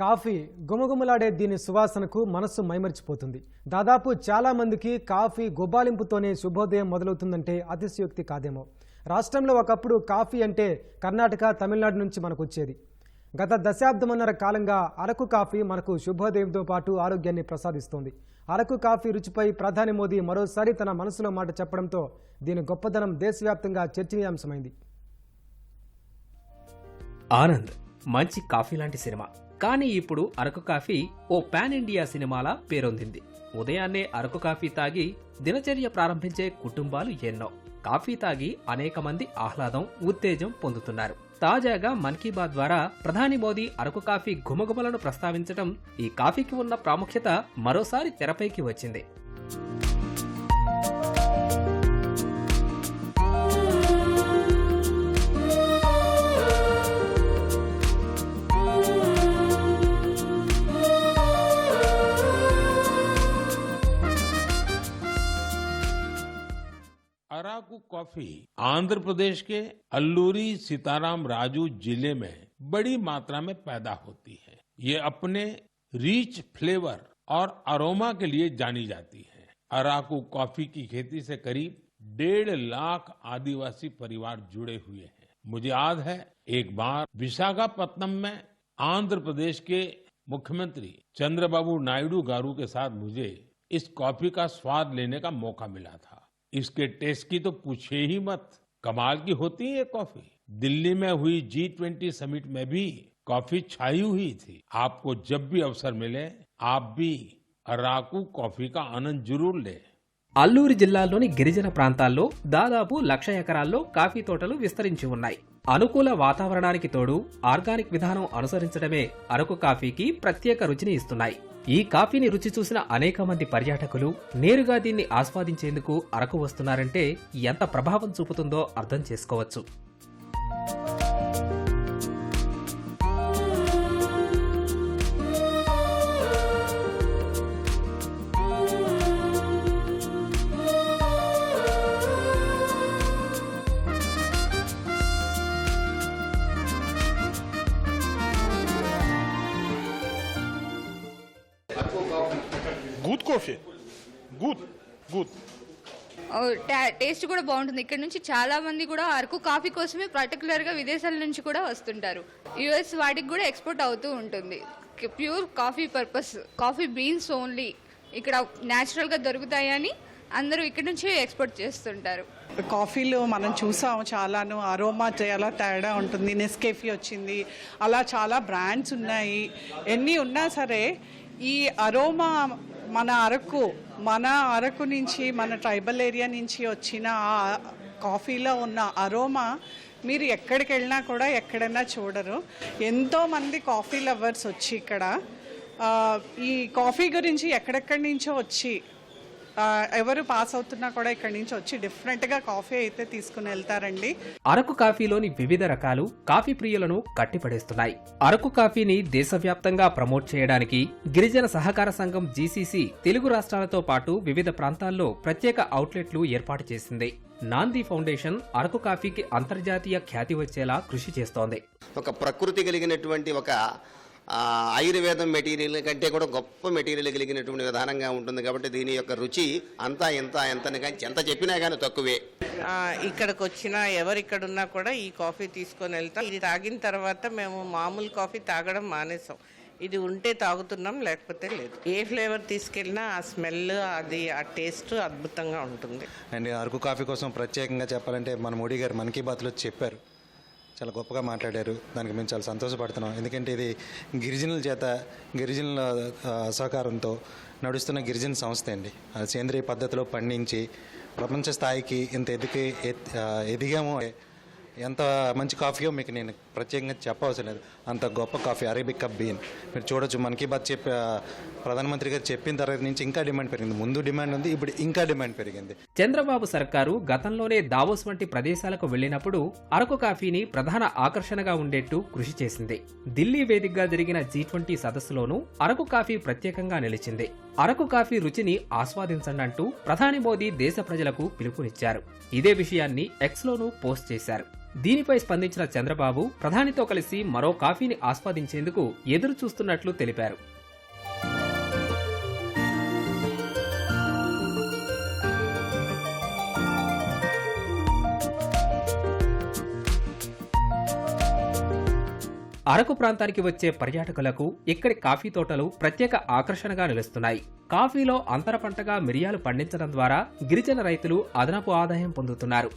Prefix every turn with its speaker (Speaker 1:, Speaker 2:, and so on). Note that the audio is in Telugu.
Speaker 1: కాఫీ గుమగుమలాడే దీని సువాసనకు మనస్సు మైమరిచిపోతుంది. దాదాపు చాలా మందికి కాఫీ గుబాలింపుతోనే శుభోదయం మొదలవుతుందంటే అతిశయోక్తి కాదేమో. రాష్ట్రంలో ఒకప్పుడు కాఫీ అంటే కర్ణాటక తమిళనాడు నుంచి మనకు వచ్చేది గత దశాబ్దమన్నర కాలంగా అరకు కాఫీ మనకు శుభోదయంతో పాటు ఆరోగ్యాన్ని ప్రసాదిస్తోంది. అరకు కాఫీ రుచిపై ప్రధాని మోదీ మరోసారి తన మనసులో మాట చెప్పడంతో దీని గొప్పదనం దేశవ్యాప్తంగా చర్చనీయాంశమైంది.
Speaker 2: ఆనంద్ మంచి కాఫీ లాంటి సినిమా. కానీ ఇప్పుడు అరకు కాఫీ ఓ పాన్ ఇండియా సినిమాలా పేరొందింది. ఉదయాన్నే అరకు కాఫీ తాగి దినచర్య ప్రారంభించే కుటుంబాలు ఎన్నో. కాఫీ తాగి అనేక మంది ఆహ్లాదం ఉత్తేజం పొందుతున్నారు. తాజాగా మన్ కీ బాత్ ద్వారా ప్రధాని మోదీ అరకు కాఫీ గుమగుమలను ప్రస్తావించడం ఈ కాఫీకి ఉన్న ప్రాముఖ్యత మరోసారి తెరపైకి వచ్చింది.
Speaker 3: कॉफ़ी आंध्र प्रदेश के अल्लूरी सीताराम राजू ज़िले में बड़ी मात्रा में पैदा होती है। ये अपने रिच फ्लेवर और अरोमा के लिए जानी जाती है। अराकू कॉफ़ी की खेती से करीब डेढ़ लाख आदिवासी परिवार जुड़े हुए हैं। मुझे याद है, एक बार विशाखापत्तनम में आंध्र प्रदेश के मुख्यमंत्री चंद्रबाबू नायडू गारू के साथ मुझे इस कॉफ़ी का स्वाद लेने का मौका मिला था। इसके टेस्ट की तो पूछे ही मत कमाल की होती है ये कॉफी दिल्ली में हुई जी ट्वेंटी समिट में भी कॉफी छाई हुई थी आपको जब भी अवसर मिले आप भी अराकू कॉफी का आनंद जरूर लें
Speaker 2: అల్లూరి జిల్లాలోని గిరిజన ప్రాంతాల్లో దాదాపు లక్ష ఎకరాల్లో కాఫీ తోటలు విస్తరించి ఉన్నాయి అనుకూల వాతావరణానికి తోడు ఆర్గానిక్ విధానం అనుసరించడమే అరకు కాఫీకి ప్రత్యేక రుచిని ఇస్తున్నాయి. ఈ కాఫీని రుచి చూసిన అనేక మంది పర్యాటకులు నేరుగా దీన్ని ఆస్వాదించేందుకు అరకు వస్తున్నారంటే ఎంత ప్రభావం చూపుతుందో అర్థం చేసుకోవచ్చు.
Speaker 4: Good. Good.
Speaker 5: ఓ, టా- టేస్ట్ కూడా బాగుంటుంది. ఇక్కడ నుంచి చాలా మంది కూడా అరకు కాఫీ కోసమే పర్టికులర్గా విదేశాల నుంచి కూడా వస్తుంటారు. యుఎస్ వాటికి కూడా ఎక్స్పోర్ట్ అవుతూ ఉంటుంది. Pure coffee purpose coffee beans only ఇక్కడ న్యాచురల్గా దొరుకుతాయని అందరూ ఇక్కడ నుంచి ఎక్స్పోర్ట్ చేస్తుంటారు.
Speaker 6: కాఫీలో మనం చూసాం చాలాను అరోమా చాలా తేడా ఉంటుంది నెస్కేఫీ వచ్చింది అలా చాలా బ్రాండ్స్ ఉన్నాయి. ఎన్ని ఉన్నా సరే ఈ అరోమా మన అరకు మన అరకు నుంచి మన ట్రైబల్ ఏరియా నుంచి వచ్చిన ఆ కాఫీలో ఉన్న అరోమా మీరు ఎక్కడికి వెళ్ళినా కూడా ఎక్కడైనా చూడరు. ఎంతోమంది కాఫీ లవర్స్ వచ్చి ఇక్కడ. ఈ కాఫీ గురించి ఎక్కడెక్కడి నుంచో వచ్చి ఎవరు పాస్ అవుతున్నా కూడా ఇక్కడి నుంచి వచ్చి డిఫరెంట్గా కాఫీ అయితే తీసుకుని వెళ్తారండి.
Speaker 2: అరకు కాఫీలోని వివిధ రకాలు కాఫీ ప్రియులను కట్టిపడేస్తున్నాయి. అరకు కాఫీని దేశవ్యాప్తంగా ప్రమోట్ చేయడానికి గిరిజన సహకార సంఘం జీసీసీ తెలుగు రాష్ట్రాలతో పాటు వివిధ ప్రాంతాల్లో ప్రత్యేక అవుట్లెట్లు ఏర్పాటు చేసింది. నాంది ఫౌండేషన్ అరకు కాఫీకి అంతర్జాతీయ ఖ్యాతి వచ్చేలా కృషి చేస్తోంది.
Speaker 7: ఒక ప్రకృతి కలిగినటువంటి ఒక ఆయుర్వేదం మెటీరియల్ కంటే కూడా గొప్ప మెటీరియల్ కలిగినటువంటి విధానంగా ఉంటుంది కాబట్టి దీని యొక్క రుచి అంతా ఎంత ఎంతని కానీ ఎంత చెప్పినా కానీ తక్కువే.
Speaker 8: ఆ, ఇక్కడికి వచ్చినా ఎవరు ఇక్కడ ఉన్నా కూడా ఈ కాఫీ తీసుకొని వెళ్తాం. ఇది తాగిన తర్వాత మేము మామూలు కాఫీ తాగడం మానేసాం. ఇది ఉంటే తాగుతున్నాం లేకపోతే లేదు. ఏ ఫ్లేవర్ తీసుకెళ్ళినా ఆ స్మెల్ అది ఆ టేస్ట్ అద్భుతంగా ఉంటుంది.
Speaker 9: అండ్ అరకు కాఫీ కోసం ప్రత్యేకంగా చెప్పాలంటే మన మోడీ గారు మన్ కీ బాత్లో చెప్పారు. చాలా గొప్పగా మాట్లాడారు. దానికి మేము చాలా సంతోషపడుతున్నాం. ఎందుకంటే ఇది గిరిజనుల చేత గిరిజనుల సహకారంతో నడుస్తున్న గిరిజన సంస్థ అండి. సేంద్రియ పద్ధతిలో పండించి ప్రపంచ స్థాయికి ఇంత ఎదిగి ఎత్- ఎదిగామో ఎంత మంచి కాఫీయో మీకు నేను ప్రత్యేకంగా చెప్పవలసిన లేదు. అంత గొప్ప కాఫీ అరేబికా బీన్. మీరు చూడొచ్చు మన్ కీ బాత్ చెప్పి ప్రధానమంత్రి గారు చెప్పిన తర్వాత నుంచి ఇంకా డిమాండ్ పెరిగింది. ముందు డిమాండ్ ఉంది ఇప్పుడు ఇంకా డిమాండ్ పెరిగింది.
Speaker 2: చంద్రబాబు సర్కారు గతంలోనే దావోస్ వంటి ప్రదేశాలకు వెళ్ళినప్పుడు అరకు కాఫీని ప్రధాన ఆకర్షణగా ఉండేట్టు కృషి చేసింది. ఢిల్లీ వేదికగా జరిగిన జీ ట్వంటీ సదస్సులోనూ అరకు కాఫీ ప్రత్యేకంగా నిలిచింది. అరకు కాఫీ రుచిని ఆస్వాదించండి అంటూ ప్రధాని మోదీ దేశ ప్రజలకు పిలుపునిచ్చారు. ఇదే విషయాన్ని ఎక్స్లోనూ పోస్ట్ చేశారు. దీనిపై స్పందించిన చంద్రబాబు ప్రధానితో కలిసి మరో కాఫీని ఆస్వాదించేందుకు ఎదురు చూస్తున్నట్లు తెలిపారు. అరకు ప్రాంతానికి వచ్చే పర్యాటకులకు ఇక్కడి కాఫీ తోటలు ప్రత్యేక ఆకర్షణగా నిలుస్తున్నాయి. కాఫీలో అంతర పంటగా మిరియాలు పండించడం ద్వారా గిరిజన రైతులు అదనపు ఆదాయం పొందుతున్నారు.